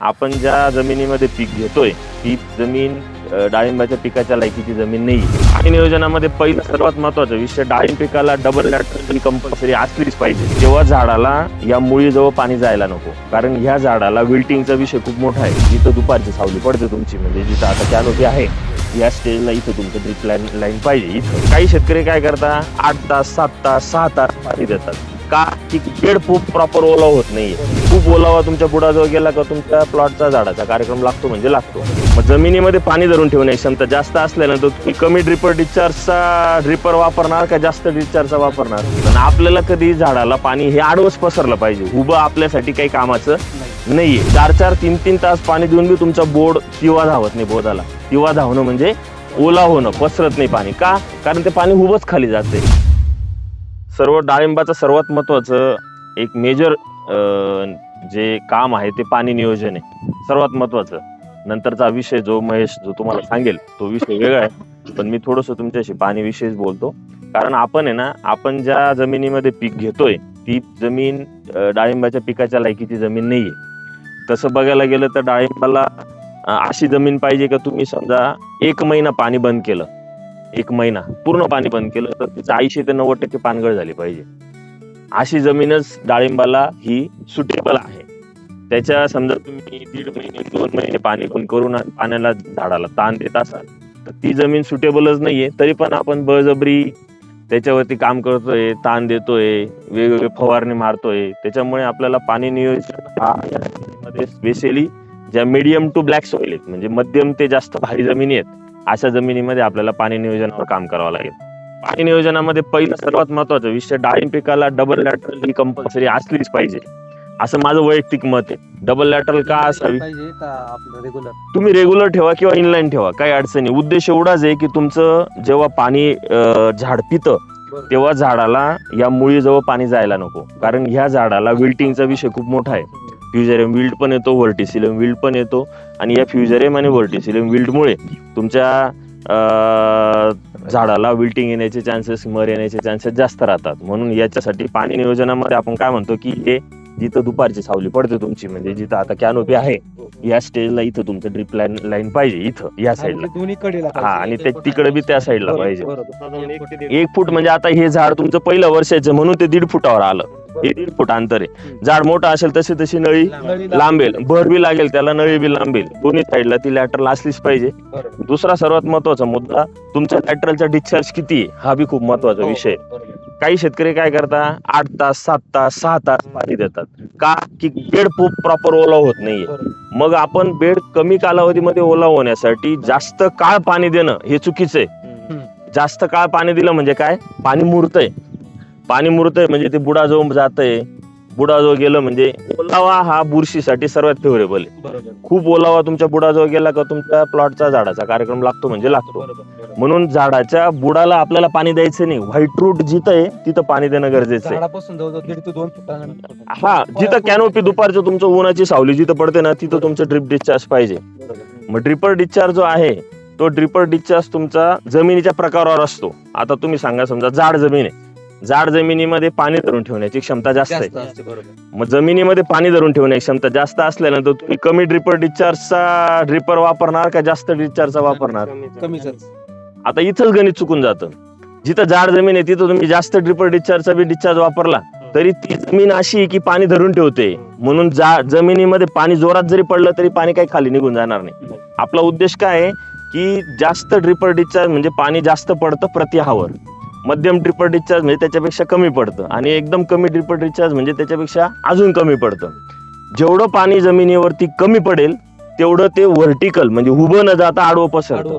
आपण ज्या जमिनीमध्ये पीक घेतोय ती जमीन डाळिंबाच्या पिकाच्या लायकीची जमीन नाही. आणि नियोजनामध्ये पहिलं सर्वात महत्त्वाचा विषय डाळिंब पिकाला डबल लॅटरल कंपल्सरी असलीच पाहिजे. तेव्हा झाडाला या मुळीजवळ पाणी जायला नको कारण ह्या झाडाला विल्टिंगचा विषय खूप मोठा आहे. जिथं दुपारची सावली पडते तुमची म्हणजे जिथं आता कॅनोपी आहे या स्टेजला इथं तुमचं ड्रिप लाईन लाईन पाहिजे. इथं काही शेतकरी काय करतात आठ तास सात तास सहा तास पाणी देतात. का की बेड खूप प्रॉपर ओला होत नाहीये. खूप ओलावा तुमच्या बुडाजवळ गेला का तुमच्या प्लॉटचा झाडाचा कार्यक्रम लागतो म्हणजे लागतो. मग जमिनीमध्ये पाणी धरून ठेवण्याची क्षमता जास्त असल्यानंतर तुम्ही कमी ड्रिपर डिस्चार्जचा ड्रिपर वापरणार का जास्त डिस्चार्जचा वापरणार? पण आपल्याला कधी झाडाला पाणी हे आडवच पसरलं पाहिजे. उभं आपल्यासाठी काही कामाचं नाहीये. चार चार तीन तीन तास पाणी देऊन बी तुमचा बोर्ड किंवा धावत नाही बोधाला. किंवा धावणं म्हणजे ओला होणं पसरत नाही पाणी. का? कारण ते पाणी उभंच खाली जाते सर्व डाळिंबाचं सर्वात महत्वाचं एक मेजर जे काम आहे ते पाणी नियोजन आहे. सर्वात महत्वाचं. नंतरचा विषय जो महेश जो तुम्हाला सांगेल तो विषय वेगळा आहे. पण मी थोडस तुमच्याशी पाणी विषयीच बोलतो. कारण आपण आहे ना आपण ज्या जमिनीमध्ये पीक घेतोय ती जमीन डाळिंबाच्या पिकाच्या लायकीची जमीन नाहीये. तसं बघायला गेलं तर डाळिंबाला अशी जमीन पाहिजे का तुम्ही समजा एक महिना पाणी बंद केलं. एक महिना पूर्ण पाणी बंद केलं तर तिचं ऐंशी ते नव्वद टक्के पानगळ झाली पाहिजे. अशी जमीनच डाळिंबाला ही सुटेबल आहे. त्याच्या समजा तुम्ही दीड महिने दोन महिने पाणी पण करून पाण्याला झाडाला ताण देत असाल तर ती जमीन सुटेबलच नाहीये. तरी पण आपण बळजबरी त्याच्यावरती काम करतोय ताण देतोय वेगवेगळे फवारणी मारतोय. त्याच्यामुळे आपल्याला पाणी नियोजन हा या स्पेशली ज्या मीडियम टू ब्लॅक सॉइल आहेत म्हणजे मध्यम ते जास्त भारी जमिनी आहेत अशा जमिनीमध्ये आपल्याला पाणी नियोजनावर काम करावं लागेल. पाणी नियोजनामध्ये पहिलं सर्वात महत्त्वाचा विषय डाळिंब पिकाला डबल लॅटरल ही कंपल्सरी असलीच पाहिजे. असं माझं वैयक्तिक मत आहे. डबल लॅटरल का असावी? तुम्ही रेग्युलर ठेवा किंवा इनलाईन ठेवा काही अडचणी उद्देश एवढाच आहे की तुमचं जेव्हा पाणी झाड पितं तेव्हा झाडाला या मुळीजवळ पाणी जायला नको. कारण ह्या झाडाला विल्टिंगचा विषय खूप मोठा आहे. फ्युजरियम विल्ड पण येतो व्हर्टिसिलियम विल्ड पण येतो आणि या फ्युजरियम आणि व्हर्टिसिलियम विल्डमुळे तुमच्या झाडाला विल्टिंग येण्याचे चान्सेस मर येण्याचे चान्सेस जास्त राहतात. म्हणून याच्यासाठी पाणी नियोजनामध्ये आपण काय म्हणतो की हे जिथं दुपारची सावली पडते तुमची म्हणजे जिथं आता कॅनोपी आहे या स्टेजला इथं तुमचं ड्रिप लाईन लाईन पाहिजे इथं या साईडला दोन्ही कडेला हा आणि ते तिकडे बी त्या साईडला पाहिजे. बरोबर. एक फूट म्हणजे आता हे झाड तुमचं पहिलं वर्षाचं म्हणून ते दीड फुटावर आलं. हे दीड फूट अंतर आहे. झाड मोठं असेल तशी तशी नळी लांबेल. भर बी लागेल त्याला नळी बी लांबेल. दोन्ही साईडला ती लॅटरल असलीच पाहिजे. दुसरा सर्वात महत्त्वाचा मुद्दा तुमच्या लॅटरलचा डिस्चार्ज किती आहे? हा बी खूप महत्त्वाचा विषय आहे. बरोबर. काही शेतकरी काय करतात आठ तास सात तास सहा तास पाणी देतात. का? की बेड खूप प्रॉपर ओला होत नाहीये. मग आपण बेड कमी कालावधीमध्ये ओला होण्यासाठी जास्त काळ पाणी देणं हे चुकीचं आहे. जास्त काळ पाणी दिलं म्हणजे काय? पाणी मुरतंय. पाणी मुरतंय म्हणजे ते बुडाजवळ जातंय. बुडाजवळ गेलं म्हणजे ओलावा हा बुरशीसाठी सर्वात फेवरेबल आहे. खूप ओलावा तुमच्या बुडाजवळ गेला का तुमच्या प्लॉटचा झाडाचा कार्यक्रम लागतो म्हणजे लागतो. म्हणून झाडाच्या बुडाला आपल्याला पाणी द्यायचं नाही. व्हाईट रूट जिथं आहे तिथं पाणी देणं गरजेचं आहे. हा जिथं कॅनोपी दुपारचं तुमचं उन्हाची सावली जिथं पडते ना तिथं तुमचं ड्रिप डिस्चार्ज पाहिजे. मग ड्रिपर डिस्चार्ज जो आहे तो ड्रिपर डिस्चार्ज तुमचा जमिनीच्या प्रकारावर असतो. आता तुम्ही सांगा समजा जाड जमीन आहे. जाड जमिनीमध्ये पाणी धरून ठेवण्याची क्षमता जास्त आहे. जास्त असते बरोबर. मग जमिनीमध्ये पाणी धरून ठेवण्याची क्षमता जास्त असल्यानंतर तुम्ही कमी ड्रिपर डिस्चार्जचा ड्रिपर वापरणार का जास्त डिस्चार्जचा वापरणार? कमीच आता इथंच गणित चुकून जातं. जिथं जाड जमीन आहे तिथं तुम्ही जास्त ड्रिपर डिस्चार्जचा बी डिस्चार्ज वापरला तरी ती जमीन अशी आहे की पाणी धरून ठेवते. म्हणून जा जमिनीमध्ये पाणी जोरात जरी पडलं तरी पाणी काही खाली निघून जाणार नाही. आपला उद्देश काय आहे की जास्त ड्रिपर डिस्चार्ज म्हणजे पाणी जास्त पडतं प्रति हावर. मध्यम ट्रिपल डिस्चार्ज म्हणजे त्याच्यापेक्षा कमी पडतं. आणि एकदम कमी ट्रिपल डिस्चार्ज म्हणजे त्याच्यापेक्षा अजून कमी पडतं. जेवढं पाणी जमिनीवरती कमी पडेल तेवढं ते व्हर्टिकल म्हणजे उभं न जाता आडवं पसरतं.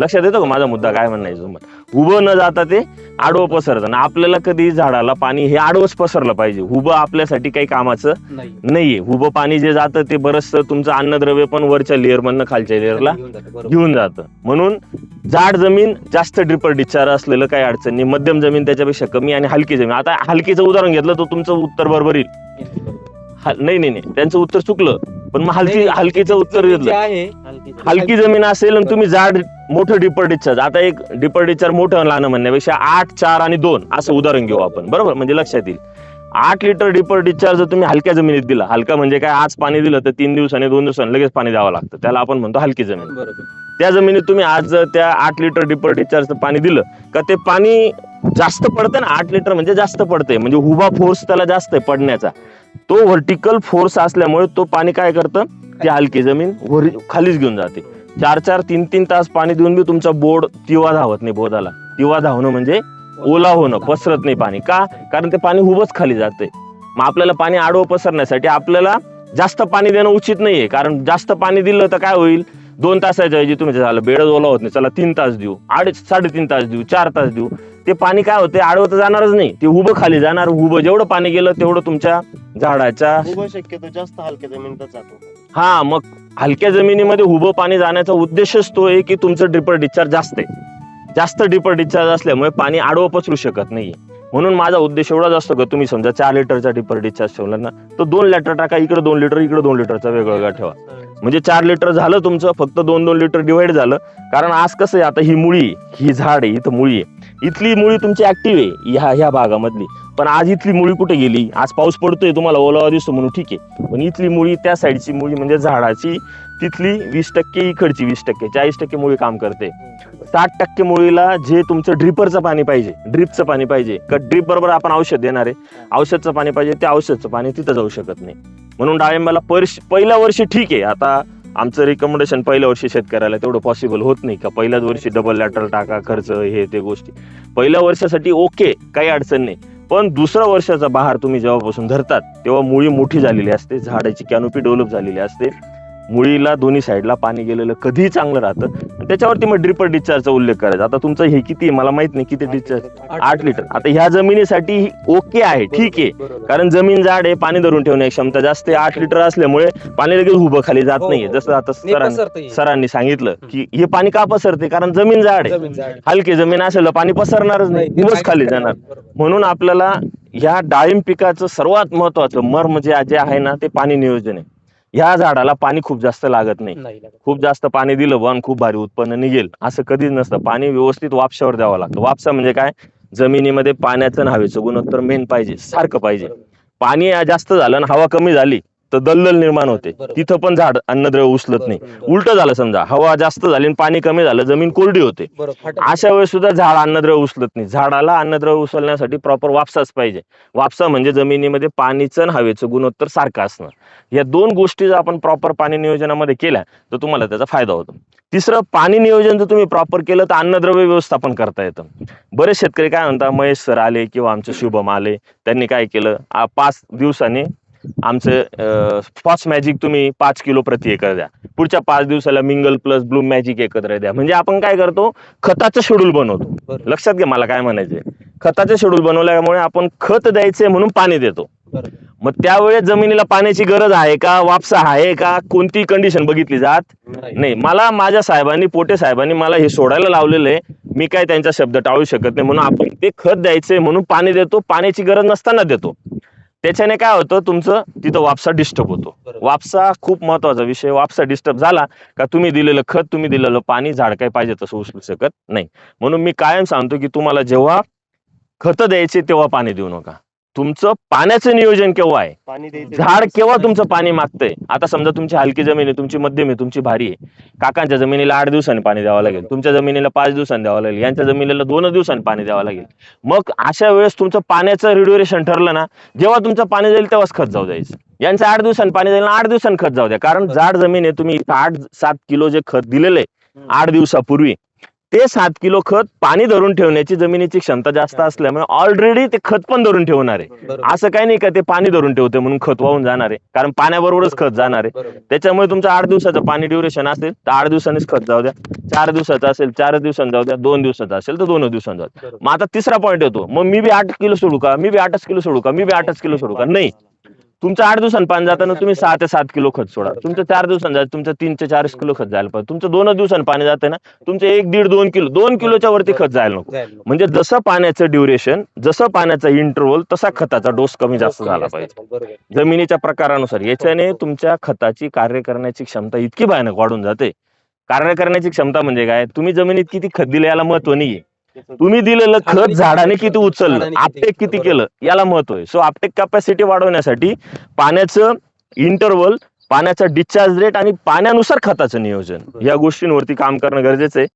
लक्षात येतो का माझा मुद्दा? काय म्हणायचं तुम्हाला उभं न जाता ते आडवं पसरतं. आणि आपल्याला कधी झाडाला पाणी हे आडवंच पसरलं पाहिजे. उभं आपल्यासाठी काही कामाचं नाही. नाहीये. उभं पाणी जे जातं ते बरंचसं तुमचं अन्नद्रव्य पण वरच्या लेअर मधनं खालच्या लेअरला घेऊन जातं. बरोबर. घेऊन जातं. म्हणून जाड जमीन जास्त ड्रिपर डिस्चार्ज असलेलं काही अडचण नाही. मध्यम जमीन त्याच्यापेक्षा कमी आणि हलकी जमीन. आता हलकीचं उदाहरण घेतलं तर तुमचं उत्तर बरोबर येईल. नाही नाही नाही. त्यांचं उत्तर चुकलं. पण मग हलकी हलकीचं उत्तर जे घेतलं. आहे. हलकी जमीन असेल आणि तुम्ही जाड मोठं डिपर डिस्चार्ज आता एक डिपर डिस्चार्ज मोठं लहान म्हणण्यापेक्षा आठ चार आणि दोन असं उदाहरण घेऊ आपण. बरोबर? म्हणजे लक्षात येईल. आठ लिटर डिपर डिस्चार्ज जर तुम्ही हलक्या जमिनीत दिला हलका म्हणजे काय आज पाणी दिलं तर तीन दिवसांनी दोन दिवसांनी लगेच पाणी द्यावं लागतं. त्याला आपण म्हणतो हलकी जमीन. बरोबर. त्या जमिनीत तुम्ही आज जर त्या आठ लिटर डिपर डिस्चार्जचं पाणी दिलं का ते पाणी जास्त पडतं ना? आठ लिटर म्हणजे जास्त पडतंय. म्हणजे उभा फोर्स त्याला जास्त आहे पडण्याचा. तो व्हर्टिकल फोर्स असल्यामुळे तो पाणी काय करतं? ती हलकी जमीन वर खालीच घेऊन जाते. चार चार तीन तीन तास पाणी देऊन बी तुमचा बोर्ड तिवा धावत नाही बोधाला. तिवा धावणं म्हणजे ओला होणं पसरत नाही पाणी. का? कारण ते पाणी उभंच खाली जाते मग आपल्याला पाणी आडवं पसरण्यासाठी आपल्याला जास्त पाणी देणं उचित नाहीये. कारण जास्त पाणी दिलं तर काय होईल? दोन तासाच्या ऐवजी तुम्ही झालं बेडच ओला होत नाही चला तीन तास देऊ अडीच साडेतीन तास देऊ चार तास देऊ. ते पाणी काय होते आडवं तर जाणारच नाही. ते उभं खाली जाणार उभं जेवढं पाणी गेलं तेवढं तुमच्या झाडाच्या उभं शक्यतो जास्त हलक्या जमिनीतच जातो. हा मग हलक्या जमिनीमध्ये उभं पाणी जाण्याचा उद्देशच तो आहे की तुमचं ड्रिपर डिस्चार्ज जास्त आहे. जास्त ड्रिपर डिस्चार्ज असल्यामुळे पाणी आडवं पसरू शकत नाही म्हणून माझा उद्देश एवढाच असतो का तुम्ही समजा चार लिटरचा डिपर डिस्चार्ज ठेवला ना तर दोन लिटर टाका इकडे दोन लिटर इकडे दोन लिटरचा वेगवेगळा ठेवा. म्हणजे चार लिटर झालं तुमचं फक्त दोन दोन लिटर डिवाइड झालं. कारण आज कसं आहे आता ही मुळी ही झाड आहे इथं मुळी आहे. इथली मुळी तुमची ऍक्टिव्ह आहे ह्या ह्या भागामधली. पण आज इथली मुळी कुठे गेली? आज पाऊस पडतोय तुम्हाला ओलावा दिसतो म्हणून ठीक आहे. पण इथली मुळी त्या साईडची मुळी म्हणजे झाडाची तिथली वीस टक्के इकडची वीस टक्के चाळीस टक्के मुळी काम करते. साठ टक्के मुळीला जे तुमचं ड्रिपरचं पाणी पाहिजे ड्रिपचं पाणी पाहिजे. का ड्रिप बरोबर आपण औषध देणार आहे. औषधचं पाणी पाहिजे ते औषधचं पाणी तिथं जाऊ शकत नाही. म्हणून डाळिंबाला पर्श पहिल्या वर्षी ठीक आहे. आता आमचं रिकमेंडेशन पहिल्या वर्षी शेतकऱ्याला तेवढं पॉसिबल होत नाही. का पहिल्याच वर्षी डबल लॅटर टाका खर्च हे ते गोष्टी. पहिल्या वर्षासाठी ओके काही अडचण नाही. पण दुसऱ्या वर्षाचा बहार तुम्ही जेव्हापासून धरतात तेव्हा मुळी मोठी झालेली असते झाडाची कॅनोपी डेव्हलप झालेली असते. मुळीला दोन्ही साईडला पाणी गेलेलं कधीही चांगलं राहतं. त्याच्यावरती मग ड्रिपर डिस्चार्जचा उल्लेख करायचा. आता तुमचं हे किती आहे? मला माहीत नाही किती डिस्चार्ज आठ लिटर. आता ह्या जमिनीसाठी ओके आहे ठीक आहे. कारण जमीन जाड आहे पाणी धरून ठेवण्याची क्षमता जास्त आहे. आठ लिटर असल्यामुळे पाणी लगेच उभं खाली जात हो, नाहीये. हो. जसं आता सरांनी. सरांनी सांगितलं की हे पाणी का पसरते कारण जमीन जाड आहे. हलकी जमीन असेल पाणी पसरणारच नाही. उभंच खाली जाणार. म्हणून आपल्याला ह्या डाळिंब पिकाचं सर्वात महत्वाचं मर्म जे जे आहे ना ते पाणी नियोजन आहे. ह्या झाडाला पाणी खूप जास्त लागत नाही. नाही लागत. खूप जास्त पाणी दिलं वन खूप भारी उत्पन्न निघेल. असं कधीच नसतं. पाणी व्यवस्थित वापशावर द्यावं लागतं. वापसा म्हणजे काय? जमिनीमध्ये पाण्याचं आणि हवेचं गुणोत्तर मेन पाहिजे सारखं पाहिजे. बरोबर. पाणी जास्त झालं आणि हवा कमी झाली तर दलदल निर्माण होते. तिथं पण झाड अन्नद्रव्य उचलत नाही. उलट झालं समजा हवा जास्त झाली आणि पाणी कमी झालं जमीन कोरडी होते. अशा वेळेस सुद्धा झाड अन्नद्रव्य उचलत नाही. झाडाला अन्नद्रव्य उचलण्यासाठी प्रॉपर वापसाच पाहिजे. वापसा म्हणजे जमिनीमध्ये पाणीचं आणि हवेचं गुणोत्तर सारखं असणं. या दोन गोष्टी जर आपण प्रॉपर पाणी नियोजनामध्ये केल्या तर तुम्हाला त्याचा फायदा होतो. तिसरं पाणी नियोजन जर तुम्ही प्रॉपर केलं तर अन्नद्रव्य व्यवस्थापन करता येतं. बरेच शेतकरी काय म्हणतात महेश सर आले किंवा आमचे शुभम आले त्यांनी काय केलं? पाच दिवसांनी आमचं फॉस मॅजिक तुम्ही पाच किलो प्रति एकर द्या. पुढच्या पाच दिवसाला मिंगल प्लस ब्लूम मॅजिक एकत्र द्या. म्हणजे आपण काय करतो खताचं शेड्यूल बनवतो. लक्षात घ्या मला काय म्हणायचंय खताचं शेड्यूल बनवल्यामुळे आपण खत द्यायचंय म्हणून पाणी देतो. मग त्यावेळेस जमिनीला पाण्याची गरज आहे का? वापसा आहे का? कोणती कंडिशन बघितली जात? नाही. नाही. मला माझ्या साहेबांनी पोटे साहेबांनी मला हे सोडायला लावलेलं आहे. मी काय त्यांचा शब्द टाळू शकत नाही म्हणून आपण ते खत द्यायचंय म्हणून पाणी देतो. पाण्याची गरज नसताना देतो. त्याच्याने काय होतं तुमचं तिथं वापसा डिस्टर्ब होतो. वापसा खूप महत्त्वाचा विषय. वापसा डिस्टर्ब झाला का तुम्ही दिलेलं खत तुम्ही दिलेलं पाणी झाड काय पाहिजे तसं उचलू शकत नाही. म्हणून मी कायम सांगतो की तुम्हाला जेव्हा खत द्यायचे तेव्हा पाणी देऊ नका. तुमचं पाण्याचं नियोजन केव्हा आहे? पाणी द्यायचं झाड केव्हा तुमचं पाणी मागतंय? आता समजा तुमची हलकी जमीन आहे तुमची मध्यम आहे तुमची भारी आहे. काकांच्या जमिनीला आठ दिवसांनी पाणी द्यावं लागेल. तुमच्या जमिनीला पाच दिवसांनी द्यावं लागेल. यांच्या जमिनीला दोन दिवसांनी पाणी द्यावं लागेल. मग अशा वेळेस तुमचं पाण्याचं रिड्युरेशन ठरलं ना जेव्हा तुमचं पाणी जाईल तेव्हाच खत जाऊ द्यायचं. यांचं आठ दिवसांनी पाणी जाईल ना आठ दिवसांनी खत जाऊ द्या. कारण जाड जमीन आहे तुम्ही इथं आठ सात किलो जे खत दिलेलं आहे आठ दिवसापूर्वी ते सात किलो खत पाणी धरून ठेवण्याची जमिनीची क्षमता जास्त असल्यामुळे ऑलरेडी ते खत पण धरून ठेवणार आहे. असं काही नाही का ते पाणी धरून ठेवते म्हणून खत वाहून जाणार आहे. कारण पाण्याबरोबरच खत जाणार आहे. त्याच्यामुळे तुमचं आठ दिवसाचं पाणी ड्युरेशन असेल तर आठ दिवसांनीच खत जाऊ द्या. चार दिवसाचं असेल चार दिवसांनी जाऊ द्या. दोन दिवसाचं असेल तर दोन दिवसांनी जाऊ द्या. मग आता तिसरा पॉईंट येतो. मग मी बी आठ किलो सोडू का? मी बी आठच किलो सोडू का? मी बी आठच किलो सोडू का? नाही. तुमचं आठ दिवसांनी पाणी जाताना तुम्ही सहा ते सात किलो खत सोडा. तुमचं चार दिवसांनी जायचं तुमचं तीन ते चाळीस किलो खत जायला पाहिजे. तुमचं दोन दिवसांनी पाणी जाते ना तुमचं एक दीड दोन किलो दोन किलोच्या वरती खत जायला नको. म्हणजे जसं पाण्याचं ड्युरेशन जसं पाण्याचा इंटरव्हल तसा खताचा डोस कमी जास्त झाला पाहिजे. जमिनीच्या प्रकारानुसार. याच्याने तुमच्या खताची कार्य करण्याची क्षमता इतकी भयानक वाढून जाते. कार्य करण्याची क्षमता म्हणजे काय? तुम्ही जमिनीत किती खत दिले याला महत्त्व नाहीये. तुम्ही दिलेलं खत झाडाने किती उचललं, आपटेक किती केलं? याला महत्त्व आहे. सो आपटेक कॅपॅसिटी वाढवण्यासाठी पाण्याचं इंटरवल पाण्याचा डिस्चार्ज रेट आणि पाण्यानुसार खताचं नियोजन. या गोष्टींवरती काम करणं गरजेचं आहे.